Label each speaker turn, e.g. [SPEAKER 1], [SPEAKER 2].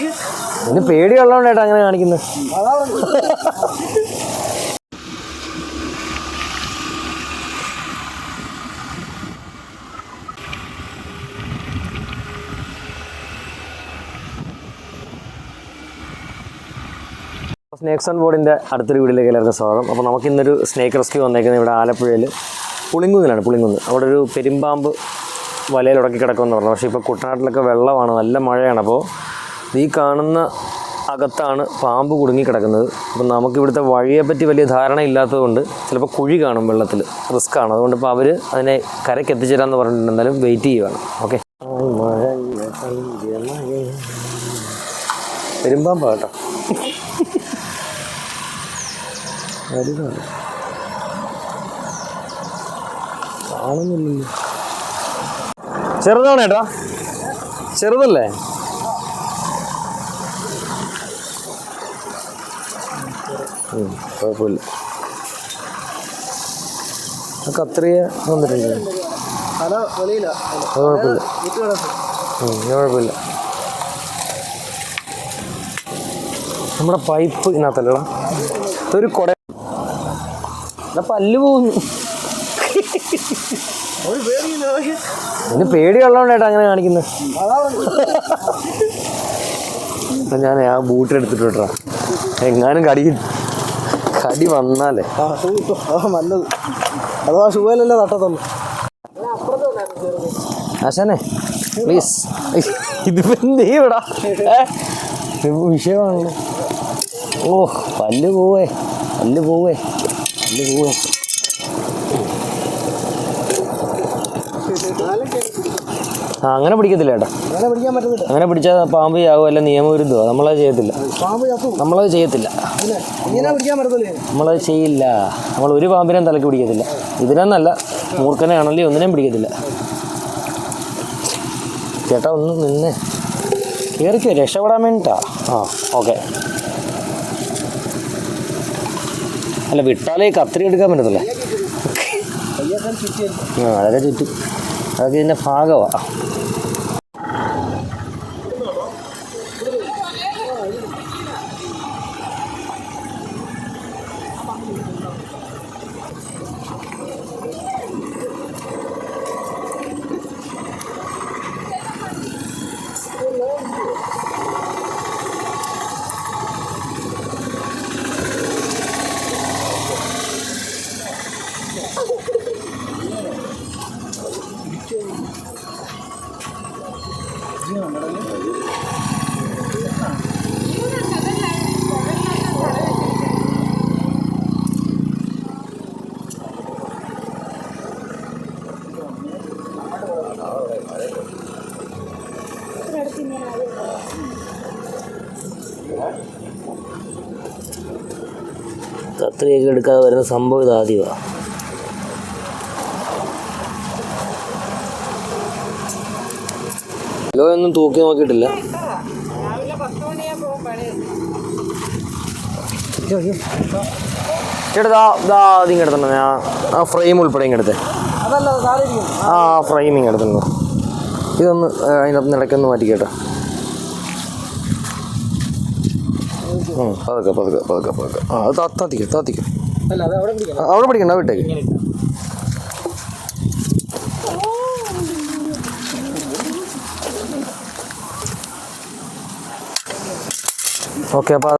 [SPEAKER 1] ഇതിന് പേടിയുള്ളതുകൊണ്ടേട്ടാ അങ്ങനെ കാണിക്കുന്നത്. സ്നേക്സ് ഓൺ ബോർഡിന്റെ അടുത്തൊരു വീട്ടിലേക്ക് എല്ലാവർക്കും സ്വാഗതം. അപ്പോൾ നമുക്ക് ഇന്നൊരു സ്നേക്ക് റെസ്ക്യൂ വന്നേക്കുന്നത് ഇവിടെ ആലപ്പുഴയിൽ പുളിങ്കുന്നിലാണ് പുളിങ്കുന്ന്. അവിടെ ഒരു പെരുമ്പാമ്പ് വലയിൽ ഉടക്കി കിടക്കുമെന്ന് പറഞ്ഞു. പക്ഷേ ഇപ്പോൾ കുട്ടനാട്ടിലൊക്കെ വെള്ളമാണ് നല്ല മഴയാണ്. അപ്പോൾ ഈ കാണുന്ന അകത്താണ് പാമ്പ് കുടുങ്ങി കിടക്കുന്നത്. അപ്പം നമുക്ക് ഇവിടുത്തെ വഴിയെപ്പറ്റി വലിയ ധാരണ ഇല്ലാത്തതുകൊണ്ട് ചിലപ്പോൾ കുഴി കാണും വെള്ളത്തിൽ. റിസ്ക് ആണ്. അതുകൊണ്ട് ഇപ്പോൾ അവർ അതിനെ കരയ്ക്ക് എത്തിച്ചേരാന്ന് പറഞ്ഞിട്ടുണ്ട്. വെയിറ്റ് ചെയ്യുകയാണ് ഓക്കെ പെരുമ്പാമ്പ ചെറുതാണ് ഏട്ടാ ചെറുതല്ലേ? കുഴപ്പമില്ല. കത്രിയ വന്നിട്ടുണ്ട്. അത് കുഴപ്പമില്ല. കുഴപ്പമില്ല. നമ്മുടെ പൈപ്പ് ഇതിനകത്തല്ലടാ ഇതൊരു കുട പല്ല് പോകുന്നു അതിന് പേടിയുള്ളതുകൊണ്ടേട്ടാ അങ്ങനെ കാണിക്കുന്നത് ഞാൻ ആ ബൂട്ട് എടുത്തിട്ട് വിട്ടാ എങ്ങാനും കടി കടി വന്നാലേ.
[SPEAKER 2] ആ ആ നല്ലത്. അഥവാ ഷൂവിലല്ലേ തട്ടത്തുള്ളൂ.
[SPEAKER 1] ആശാനെ പ്ലീസ് ഇതിപ്പോ എന്ത് ചെയ്യൂടാ? വിഷയമാണല്ലോ. ഓ പല്ല് പോവേ പല്ല് പോവേ പല്ല് പോവേ. ആ അങ്ങനെ പിടിക്കത്തില്ല ഏട്ടാ.
[SPEAKER 2] അങ്ങനെ പിടിക്കാൻ പറ്റത്തില്ല.
[SPEAKER 1] അങ്ങനെ പിടിച്ചാൽ പാമ്പ് ചാവും അല്ല നിയമവിരുദ്ധമാണ് നമ്മളത് ചെയ്യത്തില്ല.
[SPEAKER 2] പാമ്പ് ചത്തു
[SPEAKER 1] നമ്മളത് ചെയ്യത്തില്ല.
[SPEAKER 2] ഇങ്ങനെ പിടിക്കാൻ പറ്റത്തില്ലേ?
[SPEAKER 1] നമ്മളത് ചെയ്യില്ല. നമ്മൾ ഒരു പാമ്പിനെയും തലക്ക് പിടിക്കത്തില്ല. മൂർക്കനെ ആണല്ലേ ഒന്നിനെയും പിടിക്കത്തില്ല. ചേട്ടാ ഒന്ന് നിന്നേ. കയറിക്കോ രക്ഷപ്പെടാൻ വേണ്ടിട്ടാ. ആ ഓക്കെ. അല്ല വിട്ടാലേ കത്തിരി കത്രി എടുക്കാൻ പറ്റത്തില്ലേ? ആ അതൊക്കെ ചുറ്റും. അതൊക്കെ കത്രിയൊക്കെ എടുക്കാതെ വരുന്ന സംഭവം ഇത് ആദ്യമാണ് കിലോ ഒന്നും തൂക്കി നോക്കിയിട്ടില്ല. ചേട്ടാ ഇതാ ദാ അതിങ്ങ് ഞാൻ ആ ഫ്രെയിം ഉൾപ്പെടെ ഇങ്ങ് എടുത്തേ.
[SPEAKER 2] അതല്ല താഴെ ഇരിക്കുന്നു.
[SPEAKER 1] ആ ഫ്രെയിം എടുത്തുണ്ടോ ഇതൊന്ന് അതിനകത്ത് മാറ്റി കേട്ടോ. പതുക്കെ പതുക്കെ പതുക്കെ പതുക്കെ. ആ അത് താത്തിക്കോ താത്തിക്കോ.
[SPEAKER 2] അത്
[SPEAKER 1] അവിടെ പിടിക്കണ്ട വിട്ടേക്ക്. ഓക്കെ അപ്പോൾ